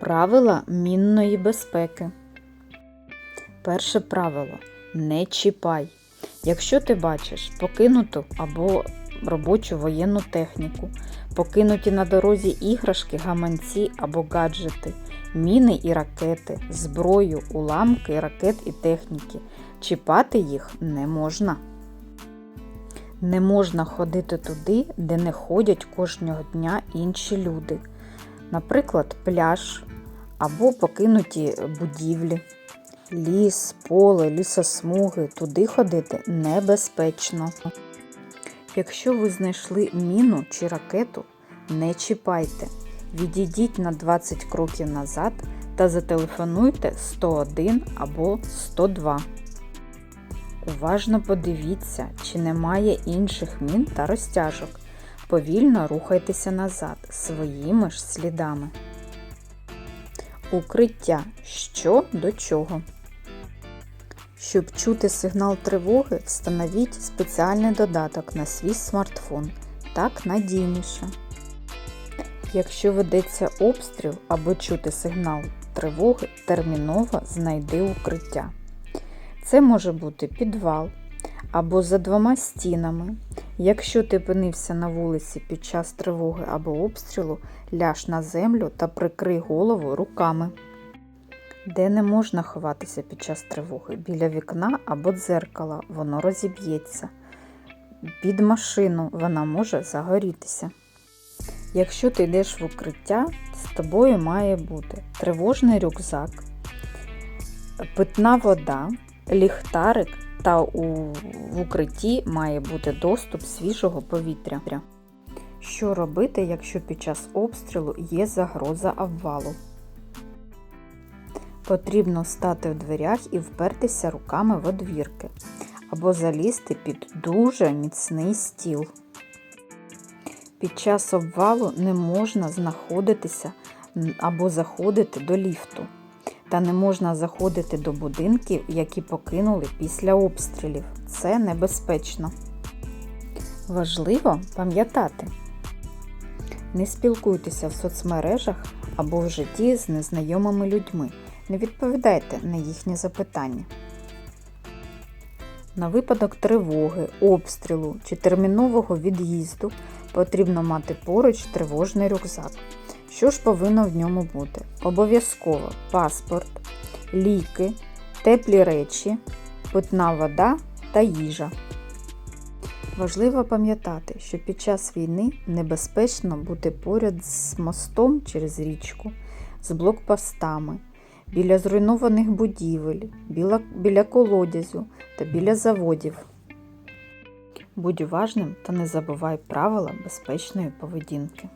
Правила мінної безпеки. Перше правило не чіпай. Якщо ти бачиш покинуту або робочу воєнну техніку, покинуті на дорозі іграшки, гаманці або гаджети, міни і ракети, зброю, уламки ракет і техніки, чіпати їх не можна. Не можна ходити туди, де не ходять кожного дня інші люди, наприклад, пляж або покинуті будівлі. Ліс, поле, лісосмуги туди ходити небезпечно. Якщо ви знайшли міну чи ракету, не чіпайте. Відійдіть на 20 кроків назад та зателефонуйте 101 або 102. Уважно подивіться, чи немає інших мін та розтяжок. Повільно рухайтеся назад своїми ж слідами. Укриття. Що до чого? Щоб чути сигнал тривоги, встановіть спеціальний додаток на свій смартфон. Так надійніше. Якщо ведеться обстріл або чути сигнал тривоги, терміново знайди укриття. Це може бути підвал або за двома стінами. Якщо ти опинився на вулиці під час тривоги або обстрілу, ляж на землю та прикрий голову руками. Де не можна ховатися під час тривоги? Біля вікна або дзеркала воно розіб'ється. Під машину вона може загорітися. Якщо ти йдеш в укриття, з тобою має бути тривожний рюкзак, питна вода, ліхтарик та у, в укритті має бути доступ свіжого повітря. Що робити, якщо під час обстрілу є загроза обвалу? Потрібно стати в дверях і впертися руками в одвірки або залізти під дуже міцний стіл. Під час обвалу не можна знаходитися або заходити до ліфту, та не можна заходити до будинків, які покинули після обстрілів. Це небезпечно. Важливо пам'ятати. Не спілкуйтеся в соцмережах або в житті з незнайомими людьми. Не відповідайте на їхні запитання. На випадок тривоги, обстрілу чи термінового від'їзду потрібно мати поруч тривожний рюкзак. Що ж повинно в ньому бути? Обов'язково паспорт, ліки, теплі речі, питна вода та їжа. Важливо пам'ятати, що під час війни небезпечно бути поряд з мостом через річку, з блокпостами, біля зруйнованих будівель, біля, біля колодязю та біля заводів. Будь уважним та не забувай правила безпечної поведінки.